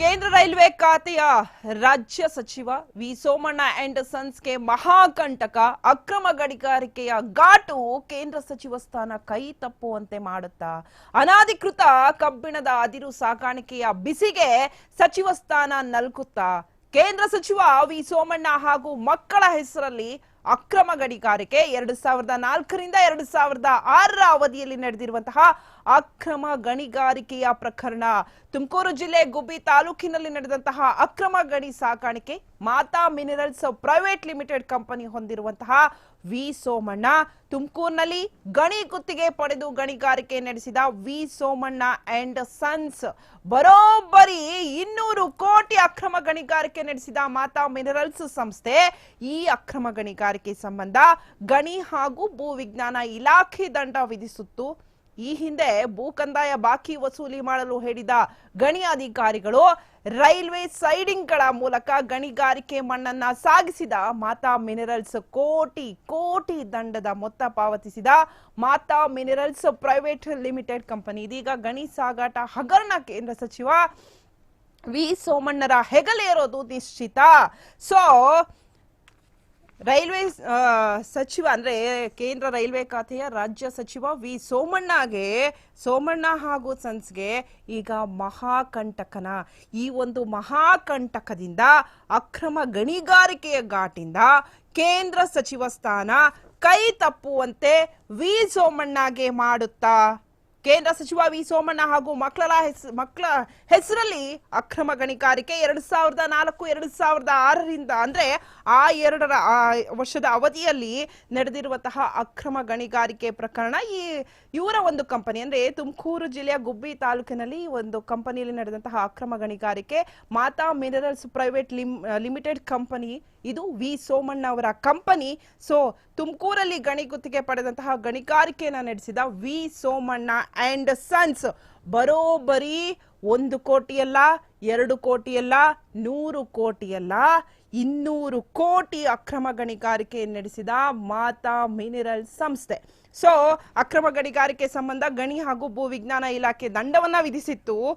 ಕೇಂದ್ರ ರೈಲ್ವೆ ಖಾತೆಯ ರಾಜ್ಯ ಸಚಿವ ವಿ. ಸೋಮಣ್ಣ ಅಂಡ್ ಸನ್ಸ್ಗೆ ಮಹಾಕಂಟಕ ಅಕ್ರಮ ಗಣಿಗಾರಿಕೆಯ ಘಾಟು ಕೇಂದ್ರ ಸಚಿವ ಸ್ಥಾನ ಕೈ ತಪ್ಪುವಂತೆ ಮಾಡುತ್ತಾ? ಅನಾಧಿಕೃತ ಕಬ್ಬಿಣದ ಅದಿರು ಸಾಕಾಣಿಕೆಯ ಬಿಸಿಗೆ ಸಚಿವ ಸ್ಥಾನ ನಲ್ಕುತ್ತಾ? ಕೇಂದ್ರ ಸಚಿವ ವಿ. ಸೋಮಣ್ಣ ಹಾಗೂ ಮಕ್ಕಳ ಹೆಸರಲ್ಲಿ ಅಕ್ರಮ ಗಣಿಗಾರಿಕೆ ಎರಡು ಸಾವಿರದ ನಾಲ್ಕರಿಂದ ಎರಡು ಸಾವಿರದ ಆರರ ಅವಧಿಯಲ್ಲಿ ನಡೆದಿರುವಂತಹ ಅಕ್ರಮ ಗಣಿಗಾರಿಕೆಯ ಪ್ರಕರಣ. ತುಮಕೂರು ಜಿಲ್ಲೆ ಗುಬ್ಬಿ ತಾಲೂಕಿನಲ್ಲಿ ನಡೆದಂತಹ ಅಕ್ರಮ ಗಣಿ ಸಾಕಾಣಿಕೆ Mata minerals private limited company ಹೊಂದಿರುವಂತಹ ವಿ ಸೋಮಣ್ಣ. ತುಮಕೂರಿನಲ್ಲಿ ಗಣಿ ಗುತ್ತಿಗೆ ಪಡೆದು ಗಣಿಗಾರಿಕೆ ನಡೆಸಿದ ವಿ ಸೋಮಣ್ಣ ಅಂಡ್ ಸನ್ಸ್. ಬರೋಬ್ಬರಿ ಇನ್ನೂರು ಕೋಟಿ ಅಕ್ರಮ ಗಣಿಗಾರಿಕೆ ನಡೆಸಿದ ಮಾತಾ ಮಿನರಲ್ಸ್ ಸಂಸ್ಥೆ. ಈ ಅಕ್ರಮ ಗಣಿಗಾರಿಕೆ ಸಂಬಂಧ ಗಣಿ ಹಾಗೂ ಭೂ ವಿಜ್ಞಾನ ಇಲಾಖೆ ದಂಡ ವಿಧಿಸುತ್ತು. ಈ ಹಿಂದೆ ಭೂ ಕಂದಾಯ ಬಾಕಿ ವಸೂಲಿ ಮಾಡಲು ಹೇಳಿದ ಗಣಿ ಅಧಿಕಾರಿಗಳು ರೈಲ್ವೆ ಸೈಡಿಂಗ್ಗಳ ಮೂಲಕ ಗಣಿಗಾರಿಕೆ ಮಣ್ಣನ್ನ ಸಾಗಿಸಿದ ಮಾತಾ ಮಿನರಲ್ಸ್ ಕೋಟಿ ಕೋಟಿ ದಂಡದ ಮೊತ್ತ ಪಾವತಿಸಿದ Mata minerals private limited company. ಇದೀಗ ಗಣಿ ಸಾಗಾಟ ಹಗರಣ ಕೇಂದ್ರ ಸಚಿವ ವಿ ಸೋಮಣ್ಣರ ಹೆಗಲೇರೋದು ನಿಶ್ಚಿತ. ಸೊ ರೈಲ್ವೆ ಸಚಿವ ಅಂದ್ರೆ ಕೇಂದ್ರ ರೈಲ್ವೆ ಖಾತೆಯ ರಾಜ್ಯ ಸಚಿವ ವಿ ಸೋಮಣ್ಣಗೆ, ಸೋಮಣ್ಣ ಹಾಗೂ ಸನ್ಸ್ಗೆ ಈಗ ಮಹಾಕಂಟಕನ. ಈ ಒಂದು ಮಹಾಕಂಟಕದಿಂದ ಅಕ್ರಮ ಗಣಿಗಾರಿಕೆಯ ಘಾಟಿಂದ ಕೇಂದ್ರ ಸಚಿವ ಸ್ಥಾನ ಕೈ ತಪ್ಪುವಂತೆ ವಿ ಸೋಮಣ್ಣಗೆ ಮಾಡುತ್ತಾ ಕೇಂದ್ರ ಸಚಿವ ವಿ ಸೋಮಣ್ಣ ಹಾಗೂ ಮಕ್ಕಳ ಮಕ್ಕಳ ಹೆಸರಲ್ಲಿ ಅಕ್ರಮ ಗಣಿಗಾರಿಕೆ ಎರಡು ಸಾವಿರದ ನಾಲ್ಕು, ಎರಡು ಸಾವಿರದ ಆರರಿಂದ ಅಂದ್ರೆ ಆ ಎರಡರ ವರ್ಷದ ಅವಧಿಯಲ್ಲಿ ನಡೆದಿರುವಂತಹ ಅಕ್ರಮ ಗಣಿಗಾರಿಕೆ ಪ್ರಕರಣ ಈ ಇವರ ಒಂದು ಕಂಪನಿ. ಅಂದ್ರೆ ತುಮಕೂರು ಜಿಲ್ಲೆಯ ಗುಬ್ಬಿ ತಾಲೂಕಿನಲ್ಲಿ ಒಂದು ಕಂಪನಿಯಲ್ಲಿ ನಡೆದಂತಹ ಅಕ್ರಮ ಗಣಿಗಾರಿಕೆ. Mata minerals private lim, limited company. ಇದು ವಿ ಸೋಮಣ್ಣ ಅವರ ಕಂಪನಿ. ಸೊ, ತುಮಕೂರಲ್ಲಿ ಗಣಿ ಗುತ್ತಿಗೆ ಪಡೆದಂತಹ ಗಣಿಗಾರಿಕೆಯನ್ನು ನಡೆಸಿದ ವಿ ಸೋಮಣ್ಣ ಅಂಡ್ ಸನ್ಸ್. ಬರೋಬ್ಬರಿ ಒಂದು ಕೋಟಿಯಲ್ಲ, ಎರಡು ಕೋಟಿಯಲ್ಲ, ನೂರು ಕೋಟಿಯಲ್ಲ, ಇನ್ನೂರು ಕೋಟಿ ಅಕ್ರಮ ಗಣಿಗಾರಿಕೆ ನಡೆಸಿದ ಮಾತಾ ಮಿನರಲ್ ಸಂಸ್ಥೆ. ಸೊ ಅಕ್ರಮ ಗಣಿಗಾರಿಕೆ ಸಂಬಂಧ ಗಣಿ ಹಾಗೂ ಭೂ ವಿಜ್ಞಾನ ಇಲಾಖೆ ದಂಡವನ್ನ ವಿಧಿಸಿತ್ತು.